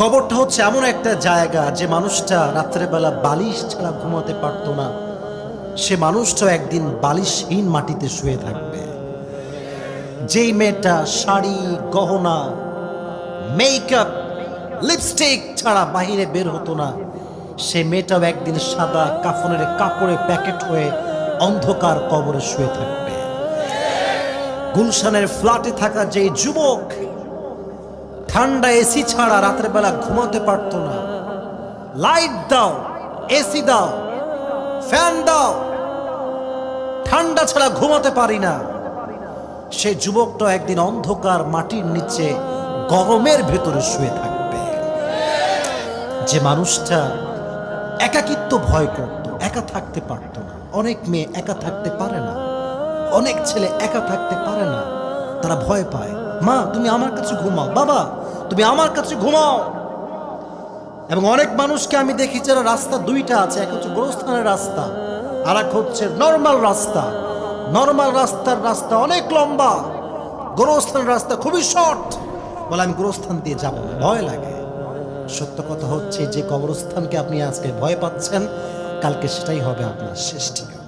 কবরটা হচ্ছে এমন একটা জায়গা যে মানুষটা রাত্রেবেলা বালিশ ছাড়া ঘুমাতে পারতো না। সে মানুষটাও একদিন বালিশহীন মাটিতে শুয়ে থাকবে। যেই মেয়েটা শাড়ি, গহনা মেকআপ লিপস্টিক ছাড়া বাহিরে বের হতো না, সে মেয়েটাও একদিন সাদা কাফনের কাপড়ে প্যাকেট হয়ে অন্ধকার কবরে শুয়ে থাকবে। গুলশানের ফ্ল্যাটে থাকা যেই যুবক ঠান্ডা এসি ছাড়া রাতের বেলা ঘুমাতে পারতো না। লাইট দাও এসি দাও ফ্যান দাও। ঠান্ডা ছাড়া ঘুমাতে পারি না। সে যুবকটা একদিন অন্ধকার মাটির নিচে গরমের ভেতরে শুয়ে থাকবে। যে মানুষটা একাকিত্ব ভয় করত, একা থাকতে পারতো না। অনেক মেয়ে একা থাকতে পারে না। অনেক ছেলে একা থাকতে পারে না। তারা ভয় পায়, মা, তুমি আমার কাছে ঘুমাও। বাবা তুমি আমার কাছে ঘুমাও। এবং অনেক মানুষকে আমি দেখি যারা রাস্তা দুইটা আছে, এক হচ্ছে গোরস্থানের রাস্তা আর এক হচ্ছে নর্মাল রাস্তা। নর্মাল রাস্তার রাস্তা অনেক লম্বা, গোরস্থানের রাস্তা খুবই শর্ট বলে, আমি গোরস্থান দিয়ে যাব, ভয় লাগে। সত্য কথা হচ্ছে, যে কবরস্থানকে আপনি আজকে ভয় পাচ্ছেন, কালকে সেটাই হবে আপনার শেষ ঠিকানা।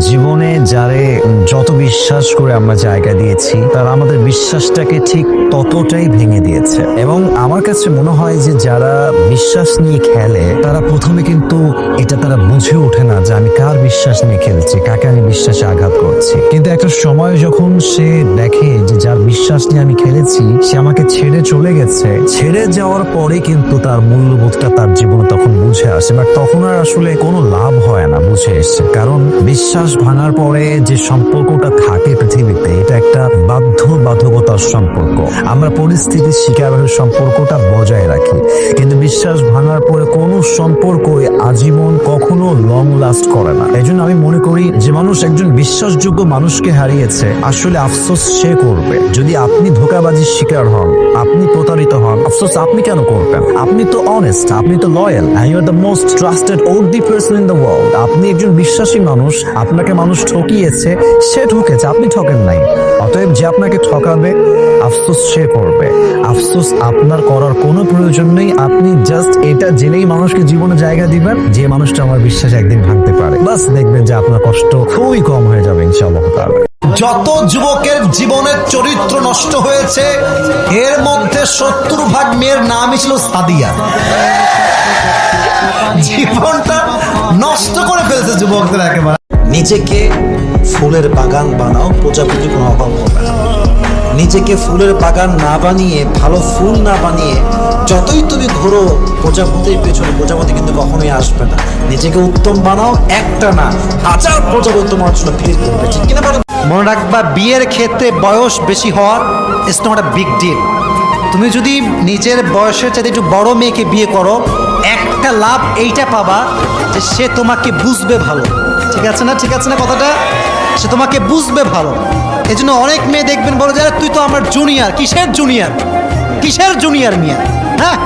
জীবনে যারে যত বিশ্বাস করে আমরা জায়গা দিয়েছি, তারা আমাদের বিশ্বাসটাকে ঠিক ততটাই ভেঙে দিয়েছে। এবং আমার কাছে মনে হয় যে যারা বিশ্বাস নিয়ে খেলে, তারা প্রথমে কিন্তু এটা তারা বুঝে ওঠে না যে আমি কার বিশ্বাস নিয়ে খেলছি, কাকে আমি বিশ্বাসে আঘাত করছি। কিন্তু একটা সময় যখন সে দেখে যে যার বিশ্বাস নিয়ে আমি খেলেছি, সে আমাকে ছেড়ে চলে গেছে। ছেড়ে যাওয়ার পরে কিন্তু তার মূল্যবোধটা তার জীবনে তখন বুঝে আসে, বাট তখন আর আসলে কোনো লাভ হয় না, বুঝে এসছে। কারণ বিশ্বাস ভাঙার পরে যে সম্পর্কটা থাকে পৃথিবীতে, এটা একটা বাধ্য বাধকতার সম্পর্ক। আমরা পরিস্থিতির শিকার হয়ে সম্পর্কটা বজায় রাখি। কিন্তু বিশ্বাস ভাঙার পরে কোনো সম্পর্কই আজীবন কখনো লং লাস্ট করে না। এই জন্য আমি মনে করি যে মানুষ একজন বিশ্বাসযোগ্য মানুষকে হারিয়েছে, আসলে আফসোস সে করবে। যদি আপনি ধোকাবাজির শিকার হন, আপনি আফসোস আপনি কেন করবেন? আপনি তো অনেস্ট আপনি তো loyal and you are the most trusted worthy person in the world আপনি একজন বিশ্বাসী মানুষ, আপনাকে মানুষ ঠকিয়েছে, সে ঠকেছে, আপনি ঠকেন নাই। অতএব যে আপনাকে ঠকাবে, আফসোস সে করবে। আফসোস আপনার করার কোনো প্রয়োজন নেই, আপনি জাস্ট এটা জেনেই মানুষকে জীবনে জায়গা দিবেন, যে মানুষটা আমার বিশ্বাস একদিন ভাঙতে পারে। বাস দেখবেন যে আপনার কষ্ট খুবই কম হয়ে যাবে, ইনশাআল্লাহ যত যুবকের জীবনের চরিত্র নষ্ট হয়েছে, এর মধ্যে সত্তর ভাগ মেয়ের নামই ছিল সাদিয়া। জীবনটা নষ্ট করে ফেলছে যুবকদের একেবারে। নিজেকে ফুলের বাগান বানাও, প্রজাপতি কোনো অভাব হবে নিজেকে ফুলের বাগান না বানিয়ে, ভালো ফুল না বানিয়ে, যতই তুমি ঘোরো, প্রজাপতির পেছনে প্রজাপতি কিন্তু কখনোই আসবে না। নিজেকে উত্তম বানাও, একটা না, হাজার প্রজাপতি তোমার জন্য ভিড় করবে ঠিক কিনা মনে রাখবা, বিয়ের ক্ষেত্রে বয়স বেশি হওয়া it's not a big deal তুমি যদি নিজের বয়সের চাইতে একটু বড় মেয়েকে বিয়ে করো, একটা লাভ এইটা পাবা যে সে তোমাকে বুঝবে ভালো। ঠিক আছে না? ঠিক আছে না কথাটা? সে তোমাকে বুঝবে ভালো। এই জন্য অনেক মেয়ে দেখবেন বলো যে তুই তো আমার জুনিয়র কিসের জুনিয়র কিসের জুনিয়র মিয়া? হ্যাঁ?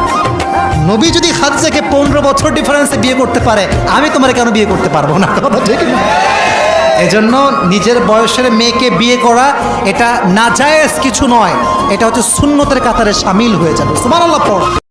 নবী যদি খাদিজাকে পনেরো বছর ডিফারেন্সে বিয়ে করতে পারে, আমি তোমার কেন বিয়ে করতে পারব না? কথা ঠিক না? এজন্য নিজের বয়সের মেয়েকে বিয়ে করা এটা নাজায়েজ কিছু নয়। এটা হচ্ছে শূন্যতের কাতারে সামিল হয়ে যাবে। সুমান আল্লাহ